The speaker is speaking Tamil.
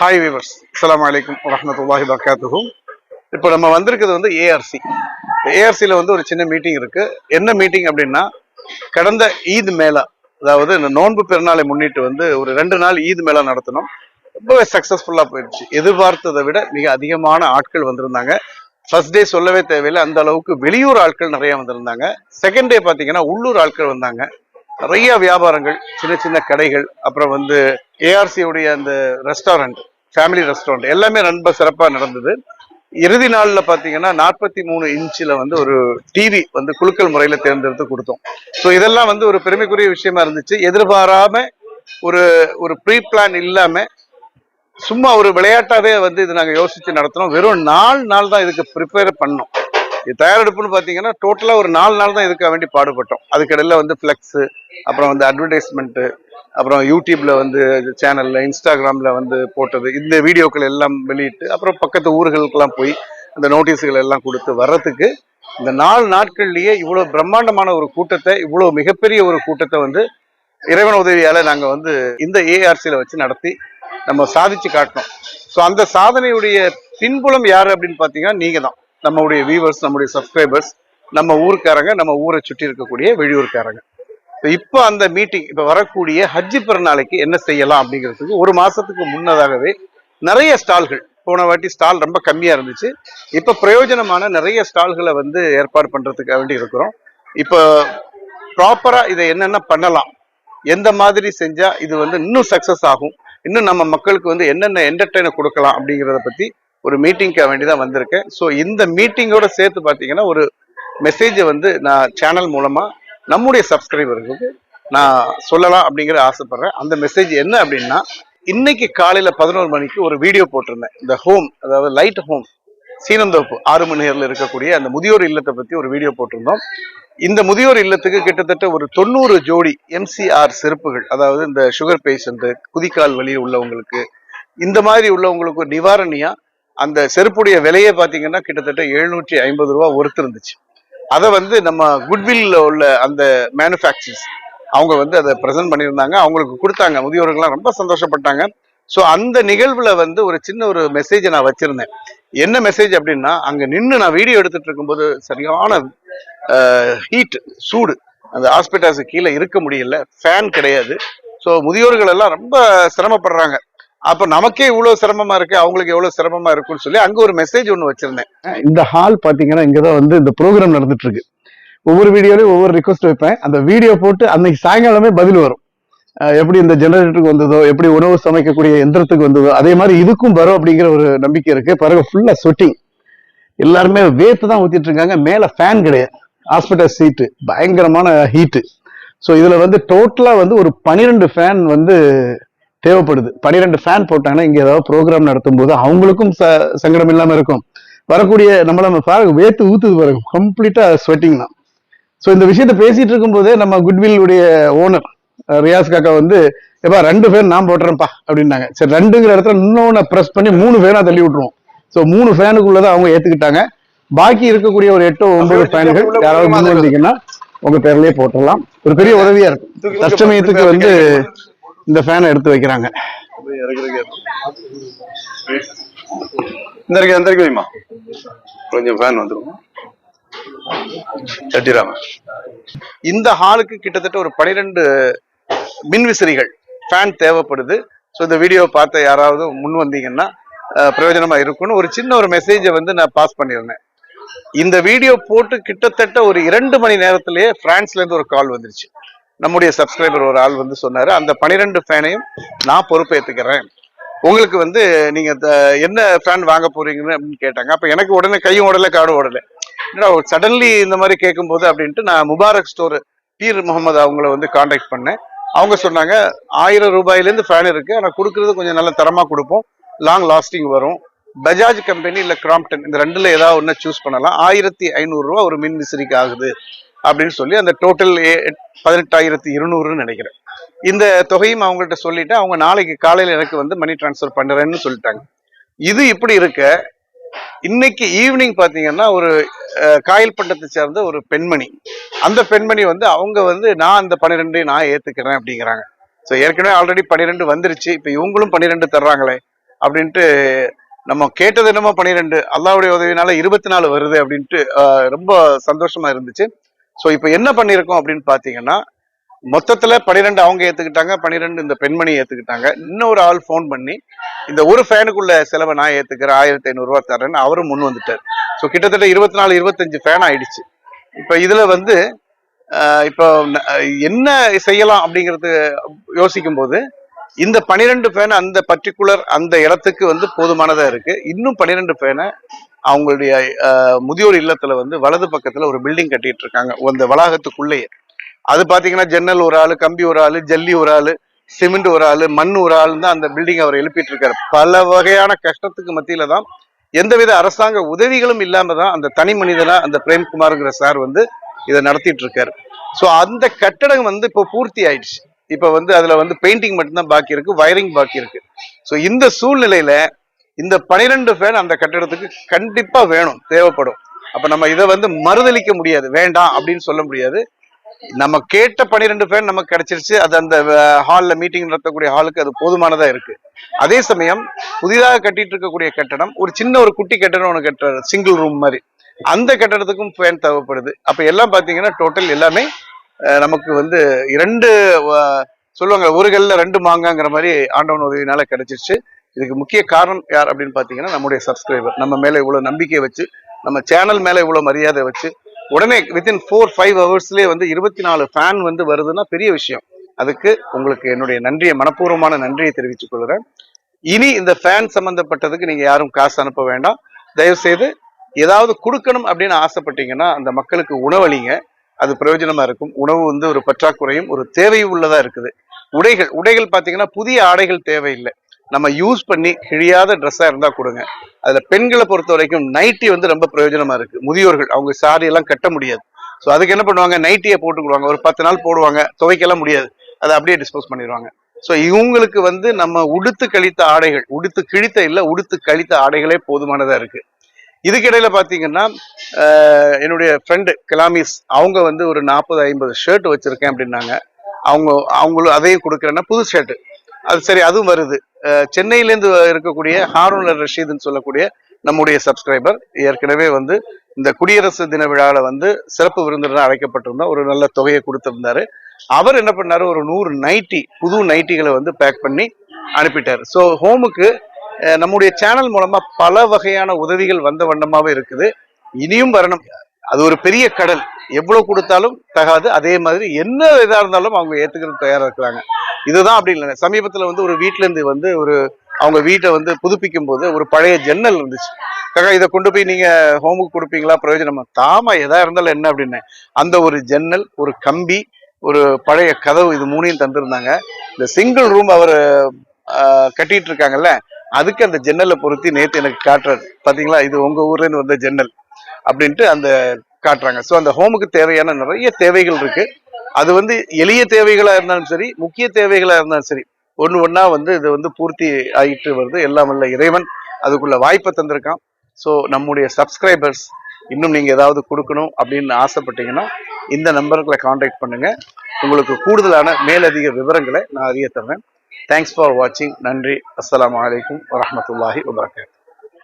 ஹாய் வீவர்ஸ் அஸ்லாம் வலைக்கம் வரமத்துல்லாஹி வபரகாத்துஹு இப்போ நம்ம வந்திருக்கிறது வந்து ஏஆர்சி ஏஆர்சியில் வந்து ஒரு சின்ன மீட்டிங் இருக்குது என்ன மீட்டிங் அப்படின்னா கடந்த ஈத் மேளா அதாவது இந்த நோன்பு பெருநாளை முன்னிட்டு வந்து ஒரு ரெண்டு நாள் ஈத் மேளா நடத்தினோம். ரொம்பவே சக்ஸஸ்ஃபுல்லாக போயிடுச்சு. எதிர்பார்த்ததை விட மிக அதிகமான ஆட்கள் வந்திருந்தாங்க. ஃபர்ஸ்ட் டே சொல்லவே தேவையில்லை. அந்த அளவுக்கு வெளியூர் ஆட்கள் நிறைய வந்திருந்தாங்க. செகண்ட் டே பார்த்தீங்கன்னா உள்ளூர் ஆட்கள் வந்தாங்க. நிறைய வியாபாரங்கள் சின்ன சின்ன கடைகள் அப்புறம் வந்து ஏஆர்சியுடைய அந்த ரெஸ்டாரண்ட் ஃபேமிலி ரெஸ்டாரண்ட் எல்லாமே ரொம்ப சிறப்பாக நடந்தது. இறுதி நாளில் பார்த்தீங்கன்னா நாற்பத்தி மூணு இன்ச்சில் வந்து ஒரு டிவி வந்து குலுக்கல் முறையில் தேர்ந்தெடுத்து கொடுத்தோம். ஸோ இதெல்லாம் வந்து ஒரு பெருமைக்குரிய விஷயமா இருந்துச்சு. எதிர்பாராம ஒரு ஒரு ப்ரீ பிளான் இல்லாமல் சும்மா ஒரு விளையாட்டாவே வந்து இது நாங்கள் யோசித்து நடத்தினோம். வெறும் நாலு நாள் தான் இதுக்கு ப்ரிப்பேர் பண்ணோம். தயாரெடுப்புன்னு பார்த்தீங்கன்னா டோட்டலாக ஒரு நாலு நாள் தான் இதுக்காக வேண்டி பாடுபட்டோம். அதுக்கடையில் வந்து ஃப்ளெக்ஸு அப்புறம் வந்து அட்வர்டைஸ்மெண்ட்டு அப்புறம் யூடியூப்ல வந்து சேனல்ல இன்ஸ்டாகிராம்ல வந்து போட்டது. இந்த வீடியோக்கள் எல்லாம் வெளியிட்டு அப்புறம் பக்கத்து ஊர்களுக்கெல்லாம் போய் அந்த நோட்டீஸுகள் எல்லாம் கொடுத்து வர்றதுக்கு இந்த நாலு நாட்கள்லயே இவ்வளவு பிரம்மாண்டமான ஒரு கூட்டத்தை இவ்வளவு மிகப்பெரிய ஒரு கூட்டத்தை வந்து இறைவன் உதவியால நாங்க வந்து இந்த ஏஆர்சியில வச்சு நடத்தி நம்ம சாதிச்சு காட்டினோம். ஸோ அந்த சாதனையுடைய பின்புலம் யாரு அப்படின்னு பாத்தீங்கன்னா நீங்க தான் நம்மளுடைய வியூவர்ஸ் நம்முடைய சப்ஸ்கிரைபர்ஸ் நம்ம ஊருக்காரங்க நம்ம ஊரை சுற்றி இருக்கக்கூடிய வெளியூர்காரங்க இப்போ அந்த மீட்டிங் இப்போ வரக்கூடிய ஹஜ்ஜி பிறநாளைக்கு என்ன செய்யலாம் அப்படிங்கிறதுக்கு ஒரு மாதத்துக்கு முன்னதாகவே நிறைய ஸ்டால்கள். போன வாட்டி ஸ்டால் ரொம்ப கம்மியாக இருந்துச்சு. இப்போ பிரயோஜனமான நிறைய ஸ்டால்களை வந்து ஏற்பாடு பண்ணுறதுக்காக வேண்டி இருக்கிறோம். இப்போ ப்ராப்பராக இதை என்னென்ன பண்ணலாம்? எந்த மாதிரி செஞ்சால் இது வந்து இன்னும் சக்ஸஸ் ஆகும்? இன்னும் நம்ம மக்களுக்கு வந்து என்னென்ன என்டர்டெயினை கொடுக்கலாம் அப்படிங்கிறத பற்றி ஒரு மீட்டிங்க்காக வேண்டி தான் வந்திருக்கேன். ஸோ இந்த மீட்டிங்கோட சேர்த்து பார்த்தீங்கன்னா ஒரு மெசேஜை வந்து நான் சேனல் மூலமாக நம்முடைய சப்ஸ்கிரைபர்களுக்கு நான் சொல்லலாம் அப்படிங்கிற ஆசைப்படுறேன். அந்த மெசேஜ் என்ன அப்படின்னா இன்னைக்கு காலையில் பதினோரு மணிக்கு ஒரு வீடியோ போட்டிருந்தேன். இந்த ஹோம் அதாவது லைட் ஹோம் சீனந்தோப்பு ஆறு மணி நேரில் இருக்கக்கூடிய அந்த முதியோர் இல்லத்தை பற்றி ஒரு வீடியோ போட்டிருந்தோம். இந்த முதியோர் இல்லத்துக்கு கிட்டத்தட்ட ஒரு தொண்ணூறு ஜோடி எம்சிஆர் செருப்புகள் அதாவது இந்த சுகர் பேஷண்ட்டு குதிக்கால் வழி உள்ளவங்களுக்கு இந்த மாதிரி உள்ளவங்களுக்கு ஒரு அந்த செருப்புடைய விலையே பார்த்தீங்கன்னா கிட்டத்தட்ட எழுநூற்றி ஐம்பது ரூபா ஒருத்தர் இருந்துச்சு அதை வந்து நம்ம குட்வில்ல உள்ள அந்த மேனுஃபேக்சர்ஸ் அவங்க வந்து அதை ப்ரெசென்ட் பண்ணியிருந்தாங்க. அவங்களுக்கு கொடுத்தாங்க. முதியோர்கள்லாம் ரொம்ப சந்தோஷப்பட்டாங்க. ஸோ அந்த நிகழ்வில் வந்து ஒரு சின்ன ஒரு மெசேஜை நான் வச்சிருந்தேன். என்ன மெசேஜ் அப்படின்னா அங்கே நின்று நான் வீடியோ எடுத்துகிட்டு இருக்கும்போது சரியான ஹீட் சூடு. அந்த ஹாஸ்பிட்டல்ஸுக்கு கீழே இருக்க முடியல. ஃபேன் கிடையாது. ஸோ முதியோர்கள் எல்லாம் ரொம்ப சிரமப்படுறாங்க. அப்ப நமக்கே இவ்வளவு சிரமமா இருக்கு அவங்களுக்கு எவ்வளவு சிரமமா இருக்குன்னு சொல்லி அங்க ஒரு மெசேஜ் ஒன்று வச்சிருந்தேன். இந்த ஹால் பாத்தீங்கன்னா இங்கதான் வந்து இந்த ப்ரோக்ராம் நடந்துட்டு இருக்கு ஒவ்வொரு வீடியோலயும் ஒவ்வொரு ரிக்வஸ்ட் வைப்பேன். அந்த வீடியோ போட்டு அன்னைக்கு சாயங்காலமே பதில் வரும். எப்படி இந்த ஜெனரேட்டருக்கு வந்ததோ எப்படி உணவு சமைக்கக்கூடிய எந்திரத்துக்கு வந்ததோ அதே மாதிரி இதுக்கும் வரும் அப்படிங்கிற ஒரு நம்பிக்கை இருக்கு. பிறகு ஃபுல்லா சொட்டிங் எல்லாருமே வேத்து தான் ஊத்திட்டு இருக்காங்க. மேல ஃபேன் கிடையாது. ஹாஸ்பிட்டல் சீட்டு பயங்கரமான ஹீட்டு ஸோ இதுல வந்து டோட்டலா வந்து ஒரு பனிரெண்டு ஃபேன் வந்து தேவைப்படுது. பனிரெண்டு ஃபேன் போட்டாங்கன்னா இங்க ஏதாவது ப்ரோக்ராம் நடத்தும் போது அவங்களுக்கும் ச- சங்கடம் இல்லாம இருக்கும். வரக்கூடிய நம்மள நம்ம பாருங்க வேத்து ஊத்துது பாருங்க. கம்ப்ளீட்டா ஸ்வெட்டிங் தான். ஸோ இந்த விஷயத்த பேசிட்டு இருக்கும்போதே நம்ம குட்வில் உடைய ஓனர் ரியாஸ் காக்கா வந்து எப்பா ரெண்டு ஃபேன் நான் போட்டுறேன்ப்பா அப்படின்னாங்க. சரி ரெண்டுங்கிற இடத்துல இன்னொன்னு ப்ரெஸ் பண்ணி மூணு ஃபேனா தள்ளி விட்டுருவோம். ஸோ மூணு ஃபேனுக்குள்ளதை அவங்க ஏத்துக்கிட்டாங்க. பாக்கி இருக்கக்கூடிய ஒரு எட்டோ ஒன்பது ஃபேன்கள் யாராவது முன் வந்தீங்கன்னா உங்க பேர்லயே போட்டுடலாம். ஒரு பெரிய உதவியா இருக்கும். தற்சமயத்துக்கு வந்து இந்த ஃபேனை எடுத்து வைக்கிறாங்க. இந்த இருக்கு எந்த வைமா கொஞ்சம் ஃபேன் வந்துடும் தட்டிடாம இந்த ஹாலுக்கு கிட்டத்தட்ட ஒரு பனிரெண்டு மின்விசிறிகள் ஃபேன் தேவைப்படுது. ஸோ இந்த வீடியோ பார்த்த யாராவது முன் வந்தீங்கன்னா பிரயோஜனமாக பிரயோஜனமா இருக்கும்னு ஒரு சின்ன ஒரு மெசேஜை வந்து நான் பாஸ் பண்ணியிருந்தேன் இந்த வீடியோ போட்டு கிட்டத்தட்ட ஒரு இரண்டு மணி நேரத்திலேயே பிரான்ஸ்ல இருந்து ஒரு கால் வந்துருச்சு. நம்முடைய சப்ஸ்கிரைபர் ஒரு ஆள் வந்து சொன்னாரு அந்த பனிரெண்டு ஃபேனையும் நான் பொறுப்பேற்றுக்கிறேன் உங்களுக்கு வந்து நீங்க என்ன ஃபேன் வாங்க போறீங்கன்னு அப்படின்னு கேட்டாங்க. அப்ப எனக்கு உடனே கையும் உடல காடும் உடல என்னடா சடன்லி இந்த மாதிரி கேட்கும்போது அப்படின்ட்டு நான் முபாரக் ஸ்டோர் பீர் முகமது அவங்கள வந்து காண்டாக்ட் பண்ணேன். அவங்க சொன்னாங்க ஆயிரம் ரூபாயிலேருந்து ஃபேன் இருக்கு ஆனால் கொடுக்கறது கொஞ்சம் நல்ல தரமா கொடுப்போம். லாங் லாஸ்டிங் வரும். பஜாஜ் கம்பெனி இல்ல கிராம்ப்டன் இந்த ரெண்டுல ஏதாவது ஒண்ணு சூஸ் பண்ணலாம். ஆயிரத்தி ஐநூறு ரூபா ஒரு மின் விசிறிக்கு ஆகுது. அப்படின்னு சொல்லி அந்த டோட்டல் பதினெட்டாயிரத்தி இருநூறுன்னு நினைக்கிறேன். இந்த தொகையும் அவங்கள்ட்ட சொல்லிட்டு அவங்க நாளைக்கு காலையில் எனக்கு வந்து மணி ட்ரான்ஸ்ஃபர் பண்ணுறேன்னு சொல்லிட்டாங்க. இது இப்படி இருக்க இன்னைக்கு ஈவினிங் பார்த்தீங்கன்னா ஒரு காயல் பண்டத்தை சேர்ந்த ஒரு பெண்மணி. அந்த பெண்மணி வந்து அவங்க வந்து நான் அந்த பன்னிரெண்டு நான் ஏற்றுக்கிறேன் அப்படிங்கிறாங்க. ஸோ ஏற்கனவே ஆல்ரெடி பன்னிரெண்டு வந்துருச்சு இப்போ இவங்களும் பன்னிரெண்டு தர்றாங்களே அப்படின்ட்டு நம்ம கேட்டது என்னமோ பன்னிரெண்டு அல்லாவுடைய உதவினால இருபத்தி நாலு வருது அப்படின்ட்டு ரொம்ப சந்தோஷமா இருந்துச்சு. ஸோ இப்போ என்ன பண்ணியிருக்கோம் அப்படின்னு பார்த்தீங்கன்னா மொத்தத்துல பன்னிரெண்டு அவங்க ஏத்துக்கிட்டாங்க பன்னிரெண்டு இந்த பெண்மணி ஏத்துக்கிட்டாங்க. இன்னொரு ஆள் ஃபோன் பண்ணி இந்த ஒரு ஃபேனுக்குள்ள செலவை நான் ஏத்துக்கிறேன் ஆயிரத்தி ஐநூறு தரேன்னு அவரும் முன் வந்துட்டார். ஸோ கிட்டத்தட்ட இருபத்தி நாலு இருபத்தஞ்சு ஃபேன் ஆயிடுச்சு. இப்போ இதுல வந்து இப்போ என்ன செய்யலாம் அப்படிங்கிறது யோசிக்கும் போது இந்த பன்னிரெண்டு ஃபேன் அந்த பர்டிகுலர் அந்த இடத்துக்கு வந்து போதுமானதா இருக்கு. இன்னும் பன்னிரெண்டு ஃபேனை அவங்களுடைய முதியோர் இல்லத்துல வந்து வலது பக்கத்துல ஒரு பில்டிங் கட்டிட்டு இருக்காங்க. அந்த வளாகத்துக்குள்ளேயே. அது பாத்தீங்கன்னா ஜன்னல் ஒரு ஆளு கம்பி ஒரு ஆளு ஜல்லி ஒரு ஆளு சிமெண்ட் ஒரு ஆளு மண் ஒரு ஆளுன்னு தான் அந்த பில்டிங் அவர் எழுப்பிட்டு இருக்காரு. பல வகையான கஷ்டத்துக்கு மத்தியில தான் எந்தவித அரசாங்க உதவிகளும் இல்லாம தான் அந்த தனி மனிதனா அந்த பிரேம்குமார்ங்கிற சார் வந்து இதை நடத்திட்டு இருக்காரு. ஸோ அந்த கட்டடம் வந்து இப்போ பூர்த்தி ஆயிடுச்சு. இப்போ வந்து அதுல வந்து பெயிண்டிங் மட்டும்தான் பாக்கி இருக்கு வயரிங் பாக்கி இருக்கு. ஸோ இந்த சூழ்நிலையில இந்த பனிரெண்டு ஃபேன் அந்த கட்டடத்துக்கு கண்டிப்பா வேணும் தேவைப்படும். அப்ப நம்ம இதை வந்து மறுதளிக்க முடியாது வேண்டாம் அப்படின்னு சொல்ல முடியாது. நம்ம கேட்ட பன்னிரெண்டு ஃபேன் நமக்கு கிடைச்சிருச்சு அது அந்த ஹால்ல மீட்டிங் நடத்தக்கூடிய ஹாலுக்கு அது போதுமானதா இருக்கு. அதே சமயம் புதிதாக கட்டிட்டு இருக்கக்கூடிய கட்டடம் ஒரு சின்ன ஒரு குட்டி கட்டடம் ஒன்று கட்டுறாரு சிங்கிள் ரூம் மாதிரி. அந்த கட்டடத்துக்கும் ஃபேன் தேவைப்படுது. அப்ப எல்லாம் பாத்தீங்கன்னா டோட்டல் எல்லாமே நமக்கு வந்து இரண்டு சொல்லுவாங்க ஒரு கல்ல ரெண்டு மாங்காங்கிற மாதிரி ஆண்டவன் உதவினால கிடைச்சிருச்சு. இதுக்கு முக்கிய காரணம் யார் அப்படின்னு பார்த்தீங்கன்னா நம்முடைய சப்ஸ்கிரைபர் நம்ம மேலே இவ்வளோ நம்பிக்கை வச்சு நம்ம சேனல் மேலே இவ்வளோ மரியாதை வச்சு உடனே வித்தின் ஃபோர் ஃபைவ் ஹவர்ஸ்லேயே வந்து இருபத்தி நாலு ஃபேன் வந்து வருதுன்னா பெரிய விஷயம். அதுக்கு உங்களுக்கு என்னுடைய நன்றியை மனப்பூர்வமான நன்றியை தெரிவித்துக் கொள்கிறேன். இனி இந்த ஃபேன் சம்மந்தப்பட்டதுக்கு நீங்கள் யாரும் காசு அனுப்ப வேண்டாம். தயவுசெய்து ஏதாவது கொடுக்கணும் அப்படின்னு ஆசைப்பட்டீங்கன்னா அந்த மக்களுக்கு உணவளிங்க. அது பிரயோஜனமா இருக்கும். உணவு வந்து ஒரு பற்றாக்குறையும் ஒரு தேவையும் உள்ளதா இருக்குது. உடைகள் உடைகள் பார்த்தீங்கன்னா புதிய ஆடைகள் தேவையில்லை. நம்ம யூஸ் பண்ணி கிழியாத ட்ரெஸ்ஸாக இருந்தால் கொடுங்க. அதில் பெண்களை பொறுத்த வரைக்கும் நைட்டி வந்து ரொம்ப பிரயோஜனமாக இருக்குது முதியோர்கள் அவங்க சாரியெல்லாம் கட்ட முடியாது. ஸோ அதுக்கு என்ன பண்ணுவாங்க? நைட்டியை போட்டுக்கிடுவாங்க ஒரு பத்து நாள் போடுவாங்க. துவைக்கலாம் முடியாது. அதை அப்படியே டிஸ்போஸ் பண்ணிடுவாங்க. ஸோ இவங்களுக்கு வந்து நம்ம உடுத்து கழித்த ஆடைகள் உடுத்து கிழித்த இல்லை உடுத்து கழித்த ஆடைகளே போதுமானதாக இருக்குது இதுக்கிடையில பாத்தீங்கன்னா என்னுடைய ஃப்ரெண்டு கலாமிஸ் அவங்க வந்து ஒரு நாற்பது ஐம்பது ஷர்ட் வச்சிருக்கேன் அப்படின்னாங்க. அவங்க அவங்களும் அதையும் கொடுக்குறேன்னா புது ஷர்ட் அது சரி அதுவும் வருது. சென்னையிலேருந்து இருக்கக்கூடிய ஹாரூன் ரஷீதுன்னு சொல்லக்கூடிய நம்முடைய சப்ஸ்கிரைபர் ஏற்கனவே வந்து இந்த குடியரசு தின விழாவில் வந்து சிறப்பு விருந்தினர் அழைக்கப்பட்டிருந்தா ஒரு நல்ல தொகையை கொடுத்துருந்தாரு. அவர் என்ன பண்ணாரு? ஒரு நூறு நைட்டி புது நைட்டிகளை வந்து பேக் பண்ணி அனுப்பிட்டார். ஸோ ஹோமுக்கு நம்முடைய சேனல் மூலமா பல வகையான உதவிகள் வந்த வண்ணமாவே இருக்குது. இனியும் வரணும். அது ஒரு பெரிய கடல். எவ்வளவு கொடுத்தாலும் தகாது. அதே மாதிரி என்ன இதா இருந்தாலும் அவங்க ஏத்துக்கிறது தயாரா இருக்கிறாங்க. இதுதான் அப்படி இல்லை சமீபத்துல வந்து ஒரு வீட்டுல இருந்து வந்து ஒரு அவங்க வீட்டை வந்து புதுப்பிக்கும் போது ஒரு பழைய ஜன்னல் இருந்துச்சு. தகா இதை கொண்டு போய் நீங்க ஹோமுக்கு கொடுப்பீங்களா? பிரயோஜனமா? தாமா எதா இருந்தாலும் என்ன? அப்படின்னு அந்த ஒரு ஜன்னல் ஒரு கம்பி ஒரு பழைய கதவு இது மூணையும் தந்திருந்தாங்க. இந்த சிங்கிள் ரூம் அவர் கட்டிட்டு இருக்காங்கல்ல அதுக்கு அந்த ஜன்னலை பொருத்தி நேற்று எனக்கு காட்டுறாரு. பார்த்தீங்களா இது உங்கள் ஊர்லேருந்து வந்த ஜன்னல் அப்படின்ட்டு அந்த காட்டுறாங்க. ஸோ அந்த ஹோமுக்கு தேவையான நிறைய தேவைகள் இருக்குது அது வந்து எளிய தேவைகளாக இருந்தாலும் சரி முக்கிய தேவைகளாக இருந்தாலும் சரி ஒன்று ஒன்றா வந்து இது வந்து பூர்த்தி ஆகிட்டு வருது. எல்லாம் வல்ல இறைவன் அதுக்குள்ள வாய்ப்பை தந்திருக்கான். ஸோ நம்முடைய சப்ஸ்கிரைபர்ஸ் இன்னும் நீங்கள் ஏதாவது கொடுக்கணும் அப்படின்னு ஆசைப்பட்டீங்கன்னா இந்த நம்பர்களை காண்டாக்ட் பண்ணுங்கள் உங்களுக்கு கூடுதலான மேலதிக விவரங்களை நான் அறிய தர்றேன். தேங்க்ஸ் ஃபார் வாட்சிங் நன்றி அஸ்லாம் வலைக்கம் வரஹ்மத்துல்லாஹி வபரகாத்துஹு